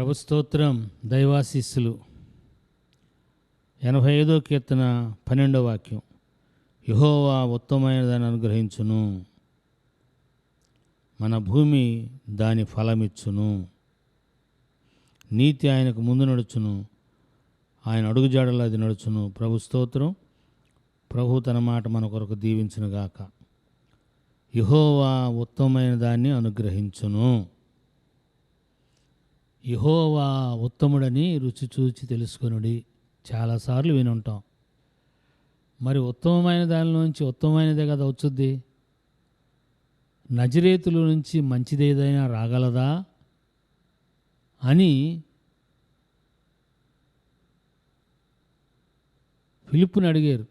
ప్రభు స్తోత్రం దైవాశీస్సులు. ఎనభై ఐదో కీర్తన పన్నెండో వాక్యం. యహోవా ఉత్తమమైన దాన్ని అనుగ్రహించును. మన భూమి దాని ఫలమిచ్చును. నీతి ఆయనకు ముందు నడుచును. ఆయన అడుగుజాడలో అది నడుచును. ప్రభు స్తోత్రం. ప్రభు తన మాట మన కొరకు దీవించునుగాక. యహోవా ఉత్తమమైన దాన్ని అనుగ్రహించును. యహోవా ఉత్తముడని రుచి చూచి తెలుసుకొనుడి. చాలాసార్లు వినుంటాం. మరి ఉత్తమమైన దానిలోంచి ఉత్తమమైనదే కదా వచ్చుద్ది? నజరేతుల నుంచి మంచిదేదైనా రాగలదా? అని పిలుపుని అడిగారు.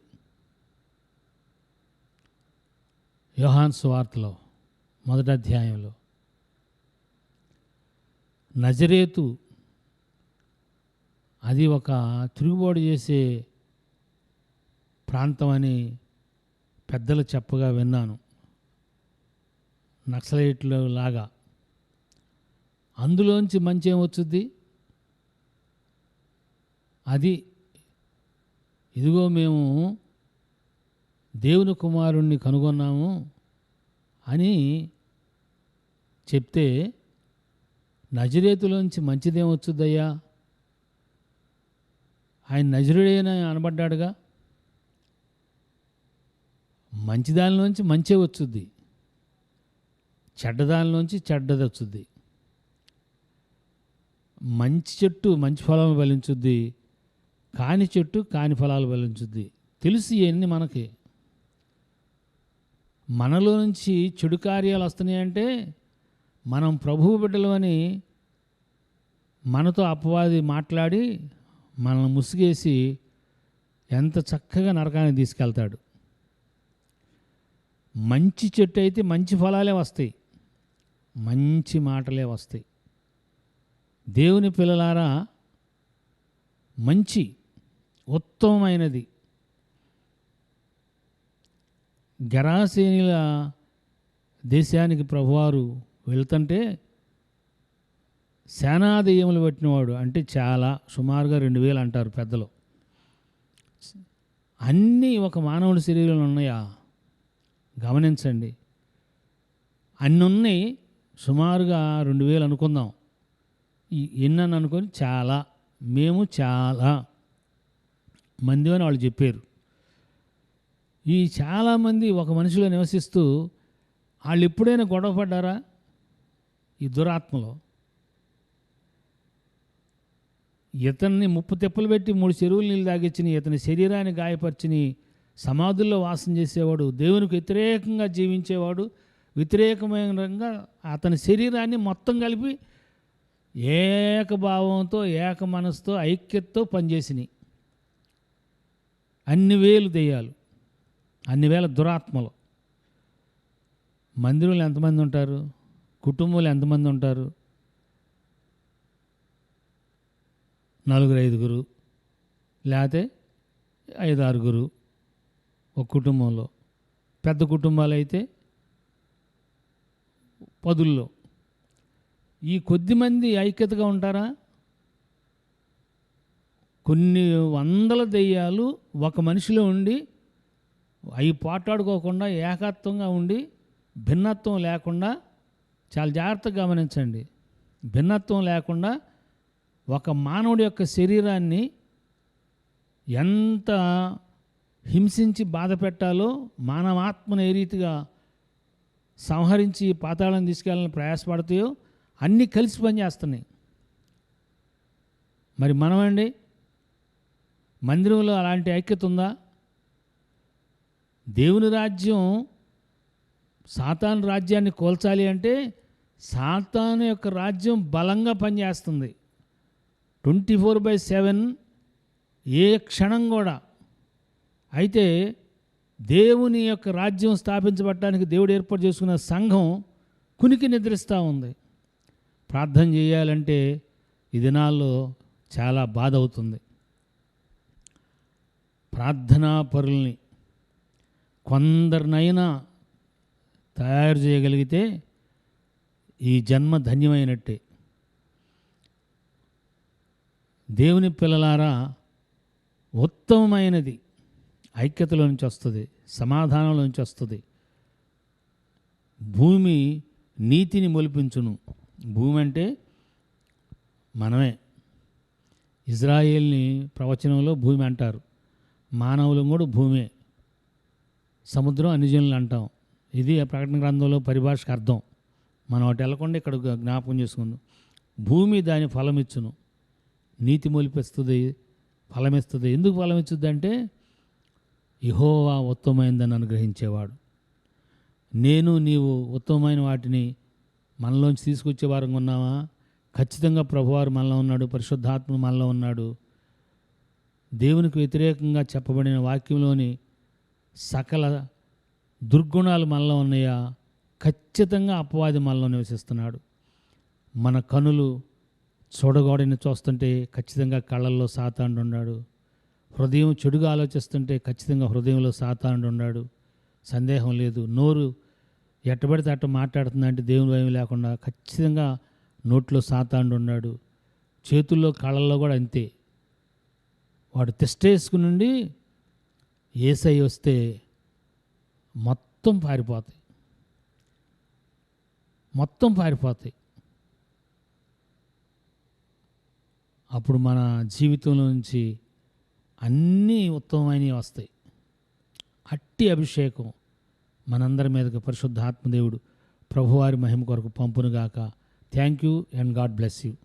యోహాన్ వార్తలో మొదటి అధ్యాయంలో. నజరేతు అది ఒక తిరుగుబాటు చేసే ప్రాంతం అని పెద్దలు చెప్పగా విన్నాను. నక్సలైట్లు లాగా. అందులోంచి మంచి ఏమొచ్చుద్ది అది ఇదిగో మేము దేవుని కుమారుణ్ణి కనుగొన్నాము అని చెప్తే నజరేతులోంచి మంచిదేమొచ్చుద్దయ్యా ఆయన నజరుడేనా అనబడ్డాడుగా? మంచిదానిలోంచి మంచే వచ్చుద్ది. చెడ్డదానిలోంచి చెడ్డది వచ్చుద్ది. మంచి చెట్టు మంచి ఫలాలు ఫలించుద్ది. కాని చెట్టు కాని ఫలాలు ఫలించుద్ది. తెలుసు ఇవన్నీ మనకి. మనలో నుంచి చెడు కార్యాలు వస్తున్నాయంటే మనం ప్రభువు బిడ్డలు అని మనతో అపవాది మాట్లాడి మనల్ని ముసిగేసి ఎంత చక్కగా నరకానికి తీసుకెళ్తాడు. మంచి చెట్టు అయితే మంచి ఫలాలే వస్తాయి. మంచి మాటలే వస్తాయి. దేవుని పిల్లలారా మంచి ఉత్తమమైనది. గరాసేనిల దేశానికి ప్రభువారు వెళ్తుంటే సేనాదయములు పెట్టినవాడు అంటే చాలా సుమారుగా రెండు వేలు అంటారు పెద్దలు. అన్నీ ఒక మానవుడి శరీరంలో ఉన్నాయా? గమనించండి. అన్నీ ఉన్నాయి సుమారుగా రెండు వేలు అనుకుందాం. ఎన్నని అనుకొని చాలా మేము చాలా మంది అని వాళ్ళు చెప్పారు. ఈ చాలామంది ఒక మనిషిలో నివసిస్తూ వాళ్ళు ఎప్పుడైనా గొడవ పడ్డారా? ఈ దురాత్మలో ఇతన్ని ముప్పు తెప్పలు పెట్టి మూడు చెరువులు నీళ్ళు తాగించిన ఇతని శరీరాన్ని గాయపరిచిని సమాధుల్లో వాసం చేసేవాడు దేవునికి వ్యతిరేకంగా జీవించేవాడు వ్యతిరేకమైన అతని శరీరాన్ని మొత్తం కలిపి ఏకభావంతో ఏక మనసుతో ఐక్యతతో పనిచేసినాయి అన్ని వేలు దెయ్యాలు అన్ని వేల దురాత్మలు. మందిరంలో ఎంతమంది ఉంటారు? కుటుంబంలో ఎంతమంది ఉంటారు? నలుగురు ఐదుగురు. లేకపోతే ఐదు ఆరుగురు ఒక కుటుంబంలో. పెద్ద కుటుంబాలు అయితే పదుల్లో. ఈ కొద్ది మంది ఐక్యతగా ఉంటారా? కొన్ని వందల దెయ్యాలు ఒక మనిషిలో ఉండి అవి పోట్లాడుకోకుండా ఏకత్వంగా ఉండి భిన్నత్వం లేకుండా చాలా జాగ్రత్తగా గమనించండి. భిన్నత్వం లేకుండా ఒక మానవుడి యొక్క శరీరాన్ని ఎంత హింసించి బాధ పెట్టాలో మానవాత్మను ఏ రీతిగా సంహరించి పాతాళం తీసుకెళ్ళాలని ప్రయాసపడతాయో అన్నీ కలిసి పనిచేస్తున్నాయి. మరి మనమండి మందిరంలో అలాంటి ఐక్యత ఉందా? దేవుని రాజ్యం సాతాను రాజ్యాన్ని కోల్చాలి అంటే సాతాను యొక్క రాజ్యం బలంగా పనిచేస్తుంది. ట్వంటీ ఫోర్ బై సెవెన్ ఏ క్షణం కూడా. అయితే దేవుని యొక్క రాజ్యం స్థాపించబడటానికి దేవుడు ఏర్పాటు చేసుకున్న సంఘం కునికి నిద్రిస్తూ ఉంది. ప్రార్థన చేయాలంటే ఈ దినాల్లో చాలా బాధ అవుతుంది. ప్రార్థనా పరుల్ని కొందరినైనా తయారు చేయగలిగితే ఈ జన్మ ధన్యమైనట్టే. దేవుని పిల్లలారా ఉత్తమమైనది ఐక్యతలో నుంచి వస్తుంది సమాధానంలో నుంచి వస్తుంది. భూమి నీతిని మొలిపించును. భూమి అంటే మనమే. ఇజ్రాయేల్ని ప్రవచనంలో భూమి అంటారు. మానవులు కూడా భూమే. సముద్రం అనిజనులు అంటాం. ఇది ప్రకటన గ్రంథంలో పరిభాషకు అర్థం. మనం అటు వెళ్ళకుండా ఇక్కడ జ్ఞాపకం చేసుకుందాం. భూమి దాని ఫలమిచ్చును. నీతి మొలిపిస్తుంది ఫలమిస్తుంది. ఎందుకు ఫలమిచ్చుద్ది అంటే ఇహోవా ఉత్తమమైందని అనుగ్రహించేవాడు. నేను నీవు ఉత్తమమైన వాటిని మనలోంచి తీసుకొచ్చే వారంగా ఉన్నామా ఖచ్చితంగా ప్రభువారు మనలో ఉన్నాడు పరిశుద్ధాత్మ మనలో ఉన్నాడు. దేవునికి వ్యతిరేకంగా చెప్పబడిన వాక్యంలోని సకల దుర్గుణాలు మనలో ఉన్నాయా? ఖచ్చితంగా అపవాది మనలో నివసిస్తున్నాడు. మన కనులు చూడగోడని చూస్తుంటే ఖచ్చితంగా కళ్ళల్లో సాతాండు ఉన్నాడు. హృదయం చెడుగా ఆలోచిస్తుంటే ఖచ్చితంగా హృదయంలో సాతాండు ఉన్నాడు. సందేహం లేదు. నోరు ఎట్టబడితే అట్ట మాట్లాడుతుందంటే దేవుని భయం లేకుండా ఖచ్చితంగా నోట్లో సాతాండు ఉన్నాడు. చేతుల్లో కళ్ళల్లో కూడా అంతే. వాడు తెస్టేసుకుని ఏసై వస్తే మొత్తం పారిపోతాయి. మొత్తం పారిపోతాయి. అప్పుడు మన జీవితంలో నుంచి అన్నీ ఉత్తమమైనవి వస్తాయి. అట్టి అభిషేకం మనందరి మీదకి పరిశుద్ధాత్మదేవుడు ప్రభువారి మహిమ కొరకు పంపునుగాక. Thank you and God bless you